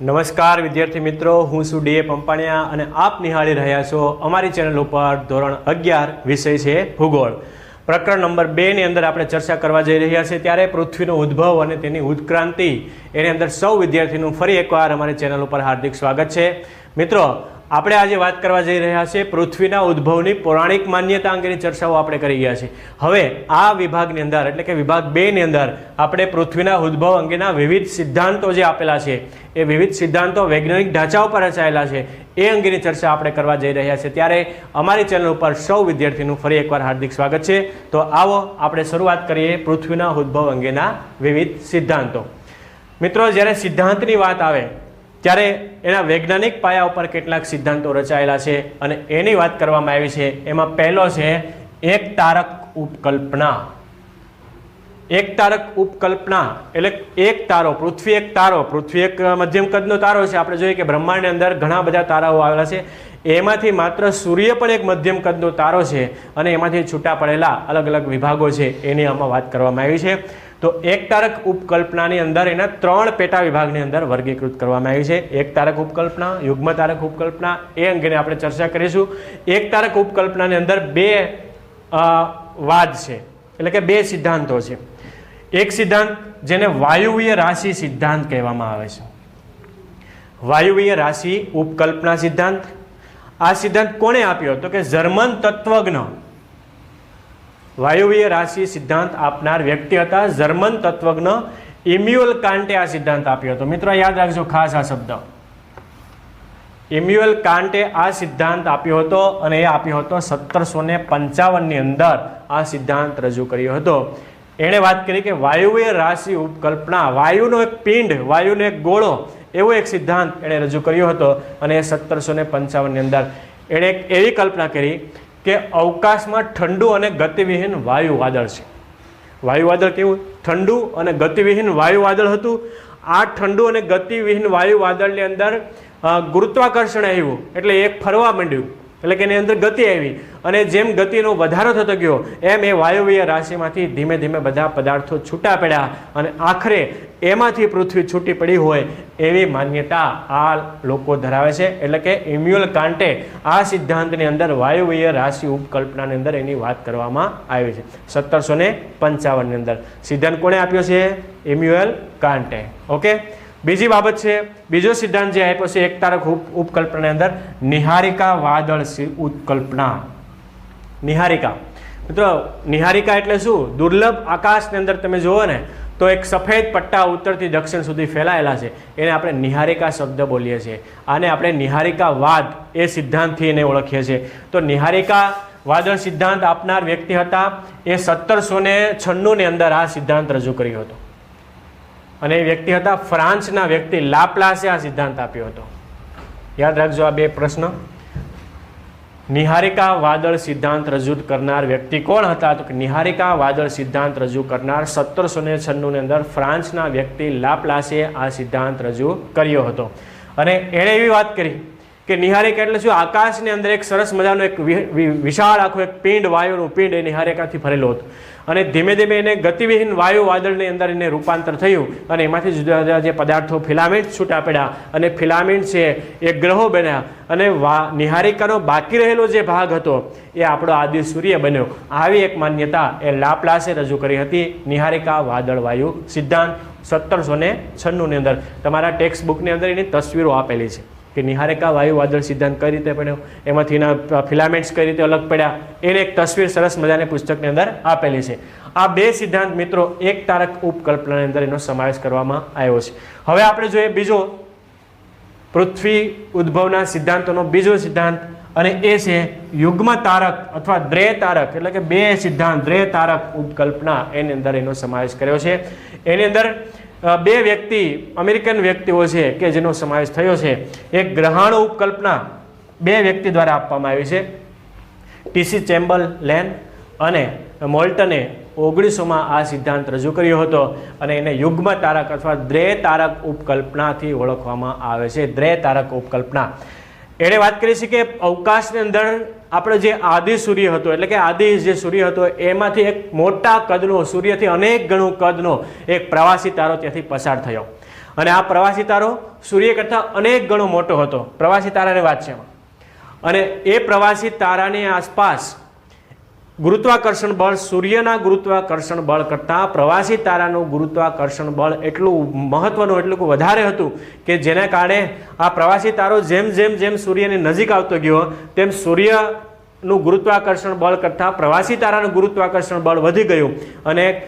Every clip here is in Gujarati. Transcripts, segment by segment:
નમસ્કાર વિદ્યાર્થી મિત્રો, હું છું ડીએ પંપાણિયા અને આપ નિહાળી રહ્યા છો અમારી ચેનલ ઉપર ધોરણ અગિયાર વિષય છે ભૂગોળ. પ્રકરણ નંબર બેની અંદર આપણે ચર્ચા કરવા જઈ રહ્યા છીએ ત્યારે પૃથ્વીનો ઉદ્ભવ અને તેની ઉત્ક્રાંતિ. એની અંદર સૌ વિદ્યાર્થીનું ફરી એકવાર અમારી ચેનલ ઉપર હાર્દિક સ્વાગત છે. મિત્રો આપણે આજે વાત કરવા જઈ રહ્યા છીએ પૃથ્વીના ઉદ્ભવની પૌરાણિક માન્યતા અંગેની ચર્ચાઓ આપણે કરી ગયા છીએ. હવે આ વિભાગની અંદર, એટલે કે વિભાગ બેની અંદર, આપણે પૃથ્વીના ઉદ્ભવ અંગેના વિવિધ સિદ્ધાંતો જે આપેલા છે, એ વિવિધ સિદ્ધાંતો વૈજ્ઞાનિક ઢાંચા ઉપર રચાયેલા છે, એ અંગેની ચર્ચા આપણે કરવા જઈ રહ્યા છીએ. ત્યારે અમારી ચેનલ ઉપર સૌ વિદ્યાર્થીનું ફરી એકવાર હાર્દિક સ્વાગત છે. તો આવો આપણે શરૂઆત કરીએ પૃથ્વીના ઉદ્ભવ અંગેના વિવિધ સિદ્ધાંતો. મિત્રો, જ્યારે સિદ્ધાંતની વાત આવે ત્યારે એના વૈજ્ઞાનિક પાયા ઉપર કેટલાક સિદ્ધાંતો રચાયેલા છે અને એની વાત કરવામાં આવી છે. એમાં પહેલો છે, એક તારક ઉપકલ્પના. એક તારક ઉપકલ્પના, એટલે એક તારો, પૃથ્વી એક તારો, પૃથ્વી એક મધ્યમ કદનો તારો છે. આપણે જોઈએ કે બ્રહ્માંડની અંદર ઘણા બધા તારાઓ આવેલા છે. એમાંથી માત્ર સૂર્ય પણ એક મધ્યમ કદનો તારો છે અને એમાંથી છૂટા પડેલા અલગ અલગ વિભાગો છે. એની આમાં વાત કરવામાં આવી છે. તો એક તારક ઉપકલ્પનાની અંદર એના ત્રણ પેટા વિભાગની અંદર વર્ગીકૃત કરવામાં આવી છે. એક તારક ઉપકલ્પના, યુગ્મ તારક ઉપકલ્પના, એ અંગેની આપણે ચર્ચા કરીશું. એક તારક ઉપકલ્પનાની અંદર બે વાદ છે, એટલે કે બે સિદ્ધાંતો છે. એક સિદ્ધાંત જેને વાયુવીય રાશિ સિદ્ધાંત કહેવામાં આવે છે. વાયુવીય રાશિ ઉપકલ્પના સિદ્ધાંત. આ સિદ્ધાંત કોણે આપ્યો? તો કે જર્મન તત્વજ્ઞ વાયુવીય રાશિ સિદ્ધાંત આપનાર વ્યક્તિ હતા. જર્મન તત્વજ્ઞ ઇમ્યુઅલ કાન્ટે આ સિદ્ધાંત આપ્યો હતો. મિત્રો, યાદ રાખજો ખાસ આ શબ્દ. ઇમ્યુઅલ કાન્ટે આ સિદ્ધાંત આપ્યો હતો અને એ આપ્યો હતો સત્તરસો ને પંચાવનની અંદર આ સિદ્ધાંત રજૂ કર્યો હતો. એણે વાત કરી કે વાયુવીય રાશિ ઉપકલ્પના, વાયુનો એક પિંડ, વાયુનો એક ગોળો, એવો એક સિદ્ધાંત એણે રજૂ કર્યો હતો અને એ સત્તરસો ને પંચાવનની અંદર. એણે એક એવી કલ્પના કરી કે અવકાશમાં ઠંડુ અને ગતિવિહીન વાયુ વાદળ છે. વાયુ વાદળ કેવું? ઠંડુ અને ગતિવિહીન વાયુ વાદળ હતું. આ ઠંડુ અને ગતિવિહીન વાયુ વાદળની અંદર ગુરુત્વાકર્ષણ આવ્યું. એટલે એક ફરવા માંડ્યું. એટલે કે એની અંદર ગતિ આવી. અને જેમ ગતિનો વધારો થતો ગયો, એમ એ વાયવીય રાશિમાંથી ધીમે ધીમે બધા પદાર્થો છૂટા પડ્યા. અને આખરે એમાંથી પૃથ્વી છૂટી પડી હોય એવી માન્યતા આ લોકો ધરાવે છે. એટલે કે ઇમ્યુઅલ કાંટે આ સિદ્ધાંતની અંદર વાયુવીય રાશિ ઉપકલ્પનાની અંદર એની વાત કરવામાં આવી છે. સત્તરસો ને પંચાવનની અંદર. સિદ્ધાંત કોણે આપ્યો છે? Immanuel Kant okay? બીજી બાબત છે, બીજો સિદ્ધાંત જે આપ્યો છે, એક તારક ઉપ ઉપકલ્પનાની અંદર, નિહારિકા વાદળ ઉપકલ્પના નિહારિકા. મિત્રો, નિહારિકા એટલે શું? દુર્લભ આકાશની અંદર તમે જુઓ ને, તો એક સફેદ પટ્ટા ઉત્તરથી દક્ષિણ સુધી ફેલાયેલા છે. એને આપણે નિહારિકા શબ્દ બોલીએ છીએ. આને આપણે નિહારિકા વાદ, એ સિદ્ધાંતથી એને ઓળખીએ છીએ. તો નિહારિકા વાદળ સિદ્ધાંત આપનાર વ્યક્તિ હતા. એ સત્તરસો ને છન્નુંની અંદર આ સિદ્ધાંત રજૂ કર્યો હતો. અને એ વ્યક્તિ હતા ફ્રાન્સના વ્યક્તિ લાપ્લાસે આ સિદ્ધાંત આપ્યો હતો. યાદ રાખજો આ બે પ્રશ્ન. નિહારિકા વાદળ સિદ્ધાંત રજૂ કરનાર વ્યક્તિ કોણ હતા? તો કે નિહારિકા વાદળ સિદ્ધાંત રજૂ કરનાર સત્તરસો ને છન્નુંની અંદર ફ્રાન્સના વ્યક્તિ લાપ્લાસે આ સિદ્ધાંત રજૂ કર્યો હતો. અને એણે એવી વાત કરી. કે નિહારિકા એટલે શું? આકાશની અંદર એક સરસ મજાનો એક વિશાળ આખું એક પિંડ, વાયુનું પિંડ એ નિહારિકાથી ભરેલું હતું. અને ધીમે ધીમે એને ગતિવિહીન વાયુ વાદળની અંદર એને રૂપાંતર થયું અને એમાંથી જુદા જુદા જે પદાર્થો ફિલામેન્ટ છૂટા પડ્યા અને ફિલામેન્ટ છે, એ ગ્રહો બન્યા. અને નિહારિકાનો બાકી રહેલો જે ભાગ હતો, એ આપણો આદિ સૂર્ય બન્યો. આવી એક માન્યતા એ લાપ્લાસે રજૂ કરી હતી નિહારિકા વાદળ વાયુ સિદ્ધાંત સત્તરસો ને છન્નુંની અંદર. તમારા ટેક્સ્ટ બુકની અંદર એની તસવીરો આપેલી છે. કે નિહારિકા વાયુ વાદળ સિદ્ધાંત કઈ રીતે પડ્યો? એમાંથી એના ફિલામેન્ટ્સ કઈ રીતે અલગ પડ્યા? એને એક તસવીર સરસ મજાની પુસ્તકની અંદર આપેલી છે. આ બે સિદ્ધાંત મિત્રો એક તારક ઉપકલ્પનાની અંદર એનો સમાવેશ કરવામાં આવ્યો છે. હવે આપણે જોઈએ બીજો પૃથ્વી ઉદ્ભવના સિદ્ધાંતોનો બીજો સિદ્ધાંત અને એ છે યુગ્મ તારક અથવા દ્રે તારક, એટલે કે બે સિદ્ધાંત, દ્રે તારક ઉપકલ્પના એની અંદર એનો સમાવેશ કર્યો છે. એની અંદર બે વ્યક્તિ, અમેરિકન વ્યક્તિઓ છે કે જેનો સમાવેશ થયો છે. એક ગ્રહાણુ ઉપકલ્પના બે વ્યક્તિ દ્વારા આપવામાં આવી છે. ટીસી ચેમ્બલ લેન અને મોલ્ટને ઓગણીસોમાં આ સિદ્ધાંત રજૂ કર્યો હતો અને એને યુગ્મ તારક અથવા દ્રે તારક ઉપકલ્પનાથી ઓળખવામાં આવે છે. દ્રે તારક ઉપકલ્પના. એણે વાત કરી છે કે અવકાશની અંદર આપણે જે આદિ સૂર્ય હતો, એટલે કે આદિ જે સૂર્ય હતો, એમાંથી એક મોટા કદનો, સૂર્યથી અનેક ગણું કદનો એક પ્રવાસી તારો ત્યાંથી પસાર થયો. અને આ પ્રવાસી તારો સૂર્ય કરતાં અનેક ગણો મોટો હતો. પ્રવાસી તારાની વાત છે અને એ પ્રવાસી તારાની આસપાસ ગુરુત્વાકર્ષણ બળ સૂર્યના ગુરુત્વાકર્ષણ બળ કરતાં પ્રવાસી તારાનું ગુરુત્વાકર્ષણ બળ એટલું મહત્વનું, એટલું વધારે હતું કે જેના કારણે આ પ્રવાસી તારો જેમ જેમ જેમ સૂર્યની નજીક આવતો ગયો, તેમ સૂર્યનું ગુરુત્વાકર્ષણ બળ કરતાં પ્રવાસી તારાનું ગુરુત્વાકર્ષણ બળ વધી ગયું અને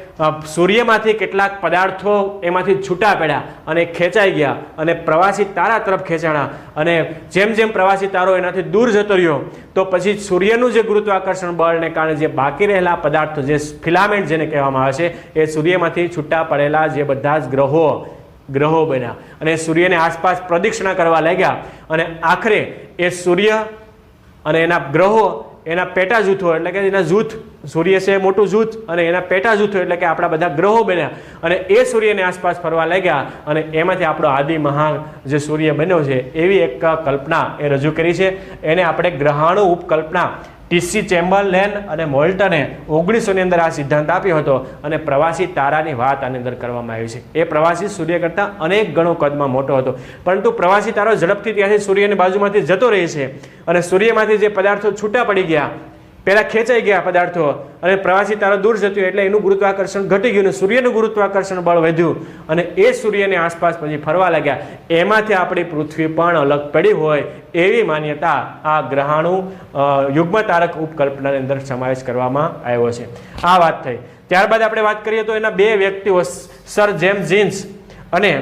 સૂર્યમાંથી કેટલાક પદાર્થો એમાંથી છૂટા પડ્યા અને ખેંચાઈ ગયા અને પ્રવાસી તારા તરફ ખેંચાણા અને જેમ જેમ પ્રવાસી તારો એનાથી દૂર જતો રહ્યો, તો પછી સૂર્યનું જે ગુરુત્વાકર્ષણ બળને કારણે જે બાકી રહેલા પદાર્થો, જે ફિલામેન્ટ જેને કહેવામાં આવે છે, એ સૂર્યમાંથી છૂટા પડેલા જે બધા જ ગ્રહો ગ્રહો બન્યા અને સૂર્યને આસપાસ પ્રદક્ષિણા કરવા લાગ્યા અને આખરે એ સૂર્ય અને એના ગ્રહો એના પેટા જૂથો એટલે કે એના જૂથ, સૂર્ય છે મોટું જૂથ, અને એના પેટા જૂથો એટલે કે આપણા બધા ગ્રહો બન્યા. અને એ સૂર્યની આસપાસ ફરવા લાગ્યા, અને એમાંથી આપણો આદિ મહા જે સૂર્ય બન્યો છે, એવી એક કલ્પના એ રજૂ કરી છે. એને આપણે ગ્રહાણુ ઉપકલ્પના ટીસી ચેમ્બરલેન અને મોલ્ટને ઓગણીસોની અંદર આ સિદ્ધાંત આપ્યો હતો અને પ્રવાસી તારાની વાત આની અંદર કરવામાં આવી છે. એ પ્રવાસી સૂર્ય કરતાં અનેક ગણો કદમાં મોટો હતો. પરંતુ પ્રવાસી તારો ઝડપથી ત્યાંથી સૂર્યની બાજુમાંથી જતો રહે છે અને સૂર્યમાંથી જે પદાર્થો છૂટા પડી ગયા પહેલાં ખેંચાઈ ગયા પદાર્થો અને પ્રવાસી તારો દૂર જતું એટલે એનું ગુરુત્વાકર્ષણ ઘટી ગયું અને સૂર્યનું ગુરુત્વાકર્ષણ બળ વધ્યું. અને એ સૂર્યની આસપાસ પછી ફરવા લાગ્યા. એમાંથી આપણી પૃથ્વી પણ અલગ પડી હોય એવી માન્યતા આ ગ્રહાણુ યુગ્મ તારક ઉપકલ્પનાની અંદર સમાવેશ કરવામાં આવ્યો છે. આ વાત થઈ. ત્યારબાદ આપણે વાત કરીએ તો એના બે વ્યક્તિઓ, સર જેમ જીન્સ અને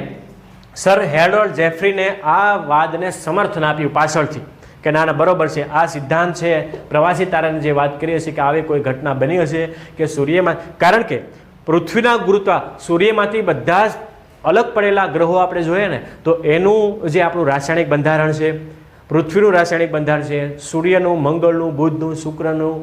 સર હેરોલ્ડ જેફરીને આ વાદને સમર્થન આપ્યું પાછળથી. કે ના ના, બરોબર છે. આ સિદ્ધાંત છે. પ્રવાસી તારાની જે વાત કરીએ છીએ કે આવી કોઈ ઘટના બની હશે કે સૂર્યમાં, કારણ કે પૃથ્વીના ગુરુત્વા સૂર્યમાંથી બધા જ અલગ પડેલા ગ્રહો આપણે જોઈએ ને, તો એનું જે આપણું રાસાયણિક બંધારણ છે, પૃથ્વીનું રાસાયણિક બંધારણ છે, સૂર્યનું, મંગળનું, બુધનું, શુક્રનું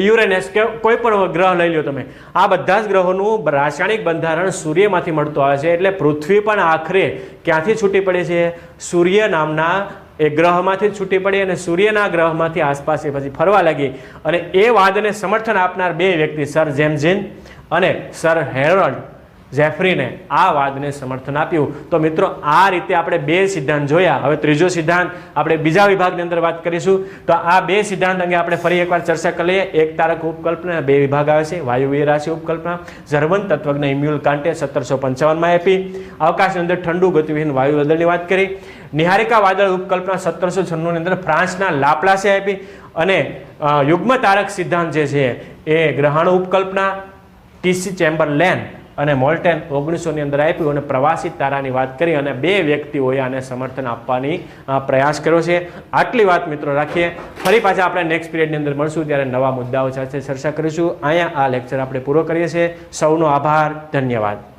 યુરેનેસ કે કોઈ પણ ગ્રહ લઈ લો તમે, આ બધા જ ગ્રહોનું રાસાયણિક બંધારણ સૂર્યમાંથી મળતું આવે છે. એટલે પૃથ્વી પણ આખરે ક્યાંથી છૂટી પડે છે? સૂર્ય નામના એ ગ્રહમાંથી છૂટી પડી અને સૂર્યના ગ્રહમાંથી આસપાસ એ પછી ફરવા લાગી. અને એ વાદને સમર્થન આપનાર બે વ્યક્તિ, સર જેમજીન અને સર હેરોલ્ડ. જેફરીને આ વાદને સમર્થન આપ્યું. તો મિત્રો, આ રીતે આપણે બે સિદ્ધાંત જોયા. હવે ત્રીજો સિદ્ધાંત આપણે બીજા વિભાગની અંદર વાત કરીશું. તો આ બે સિદ્ધાંત અંગે આપણે ફરી એકવાર ચર્ચા કરી લઈએ. એક તારક ઉપકલ્પના, બે વિભાગ આવે છે. વાયુવીય રાશિ ઉપકલ્પના. જર્મન તત્વજ્ઞ ઇમ્યુલ કાંટે સત્તરસો પંચાવનમાં આપી. અવકાશની અંદર ઠંડુ ગતિવિહીન વાયુ વાદળની વાત કરી. નિહારિકા વાદળ ઉપકલ્પના સત્તરસો છન્નુંની અંદર ફ્રાન્સના લાપલાસે આપી. અને યુગ્મ તારક સિદ્ધાંત જે છે એ ગ્રહાણુ ઉપકલ્પના, ટીસી ચેમ્બરલેન અને મોલ્ટેન ઓગણીસોની અંદર આપ્યું અને પ્રવાસી તારાની વાત કરી અને બે વ્યક્તિઓએ આને સમર્થન આપવાની પ્રયાસ કર્યો છે. આટલી વાત મિત્રો રાખીએ. ફરી પાછા આપણે નેક્સ્ટ પીરિયડની અંદર મળશું ત્યારે નવા મુદ્દાઓ સાથે ચર્ચા કરીશું. અહીંયા આ લેક્ચર આપણે પૂરો કરીએ છીએ. સૌનો આભાર. ધન્યવાદ.